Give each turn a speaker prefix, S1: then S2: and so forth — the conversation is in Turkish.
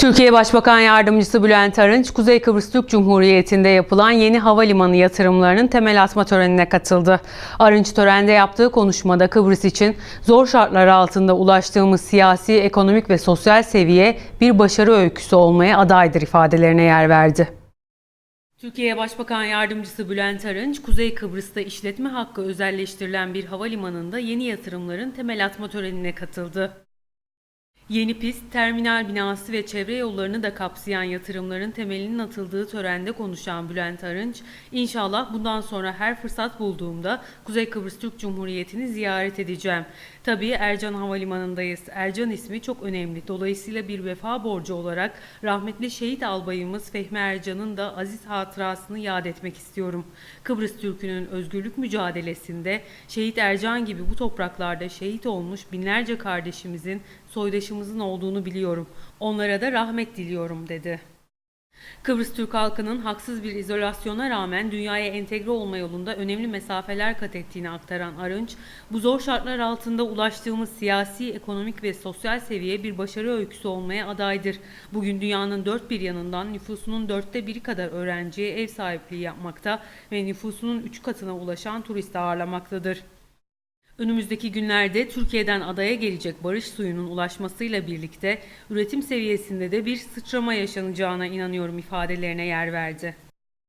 S1: Türkiye Başbakan Yardımcısı Bülent Arınç, Kuzey Kıbrıs Türk Cumhuriyeti'nde yapılan yeni havalimanı yatırımlarının temel atma törenine katıldı. Arınç törende yaptığı konuşmada Kıbrıs için zor şartlar altında ulaştığımız siyasi, ekonomik ve sosyal seviye bir başarı öyküsü olmaya adaydır ifadelerine yer verdi. Türkiye Başbakan Yardımcısı Bülent Arınç, Kuzey Kıbrıs'ta işletme hakkı özelleştirilen bir havalimanında yeni yatırımların temel atma törenine katıldı. Yeni pist, terminal binası ve çevre yollarını da kapsayan yatırımların temelinin atıldığı törende konuşan Bülent Arınç, inşallah bundan sonra her fırsat bulduğumda Kuzey Kıbrıs Türk Cumhuriyeti'ni ziyaret edeceğim. Tabii Ercan Havalimanı'ndayız. Ercan ismi çok önemli. Dolayısıyla bir vefa borcu olarak rahmetli şehit albayımız Fehmi Ercan'ın da aziz hatırasını yad etmek istiyorum. Kıbrıs Türk'ünün özgürlük mücadelesinde şehit Ercan gibi bu topraklarda şehit olmuş binlerce kardeşimizin, soydaşımızın olduğunu biliyorum. Onlara da rahmet diliyorum dedi. Kıbrıs Türk halkının haksız bir izolasyona rağmen dünyaya entegre olma yolunda önemli mesafeler kat ettiğini aktaran Arınç, bu zor şartlar altında ulaştığımız siyasi, ekonomik ve sosyal seviye bir başarı öyküsü olmaya adaydır. Bugün dünyanın dört bir yanından nüfusunun dörtte biri kadar öğrenciye ev sahipliği yapmakta ve nüfusunun üç katına ulaşan turist ağırlamaktadır. Önümüzdeki günlerde Türkiye'den adaya gelecek barış suyunun ulaşmasıyla birlikte üretim seviyesinde de bir sıçrama yaşanacağına inanıyorum ifadelerine yer verdi.